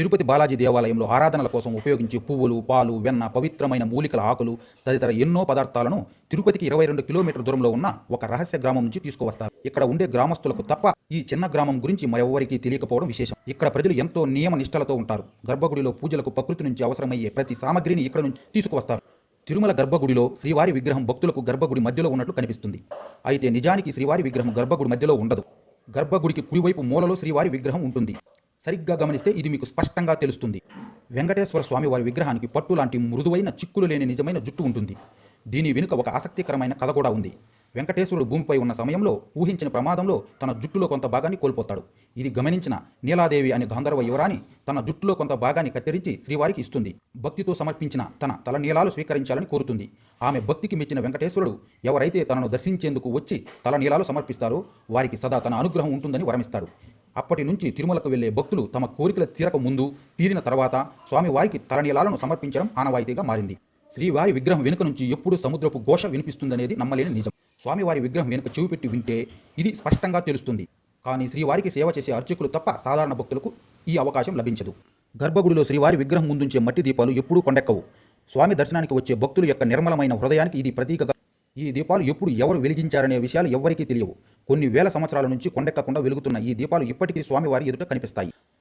తిరుపతి బాలాజీ దేవాలయంలో ఆరాధనల కోసం ఉపయోగించే పువ్వులు పాలు వెన్న పవిత్రమైన మూలికల ఆకులు తదితర ఎన్నో పదార్థాలను తిరుపతికి ఇరవై రెండు కిలోమీటర్ దూరంలో ఉన్న ఒక రహస్య గ్రామం నుంచి తీసుకువస్తారు. ఇక్కడ ఉండే గ్రామస్తులకు తప్ప ఈ చిన్న గ్రామం గురించి మరెవ్వరికీ తెలియకపోవడం విశేషం. ఇక్కడ ప్రజలు ఎంతో నియమ నిష్టలతో ఉంటారు. గర్భగుడిలో పూజలకు ప్రకృతి నుంచి అవసరమయ్యే ప్రతి సామగ్రిని ఇక్కడ నుంచి తీసుకువస్తారు. తిరుమల గర్భగుడిలో శ్రీవారి విగ్రహం భక్తులకు గర్భగుడి మధ్యలో ఉన్నట్లు కనిపిస్తుంది. అయితే నిజానికి శ్రీవారి విగ్రహం గర్భగుడి మధ్యలో ఉండదు. గర్భగుడికి కుడివైపు మూలలో శ్రీవారి విగ్రహం ఉంటుంది. సరిగ్గా గమనిస్తే ఇది మీకు స్పష్టంగా తెలుస్తుంది. వెంకటేశ్వర స్వామి వారి విగ్రహానికి పట్టు లాంటి మృదువైన చిక్కులు లేని నిజమైన జుట్టు ఉంటుంది. దీని వెనుక ఒక ఆసక్తికరమైన కథ కూడా ఉంది. వెంకటేశ్వరుడు భూమిపై ఉన్న సమయంలో ఊహించిన ప్రమాదంలో తన జుట్టులో కొంత భాగాన్ని కోల్పోతాడు. ఇది గమనించిన నీలాదేవి అనే గంధర్వ యువరాణి తన జుట్టులో కొంత భాగాన్ని కత్తిరించి శ్రీవారికి ఇస్తుంది. భక్తితో సమర్పించిన తన తల నీలాలు స్వీకరించాలని కోరుతుంది. ఆమె భక్తికి మెచ్చిన వెంకటేశ్వరుడు ఎవరైతే తనను దర్శించేందుకు వచ్చి తల నీలాలు సమర్పిస్తారో వారికి సదా తన అనుగ్రహం ఉంటుందని వరమిస్తాడు. అప్పటి నుంచి తిరుమలకు వెళ్ళే భక్తులు తమ కోరికల తీరక ముందు తీరిన తర్వాత స్వామివారికి తలనీలాలను సమర్పించడం ఆనవాయితీగా మారింది. శ్రీవారి విగ్రహం వెనుక నుంచి ఎప్పుడు సముద్రపు ఘోష వినిపిస్తుందనేది నమ్మలేని నిజం. స్వామివారి విగ్రహం వెనుక చెవి పెట్టి వింటే ఇది స్పష్టంగా తెలుస్తుంది. కానీ శ్రీవారికి సేవ చేసే అర్చకులు తప్ప సాధారణ భక్తులకు ఈ అవకాశం లభించదు. గర్భగుడిలో శ్రీవారి విగ్రహం ముందుంచే మట్టి దీపాలు ఎప్పుడూ కొండెక్కవు. స్వామి దర్శనానికి వచ్చే భక్తుల యొక్క నిర్మలమైన హృదయానికి ఇది ప్రతీకగా ఈ దీపాలు ఎప్పుడు ఎవరు వెలిగించారనే విషయాలు ఎవ్వరికీ తెలియవు. కొన్ని వేల సంవత్సరాల నుంచి కొండెక్కకుండా వెలుగుతున్న ఈ దీపాలు ఇప్పటికీ స్వామివారి ఎదుట కనిపిస్తాయి.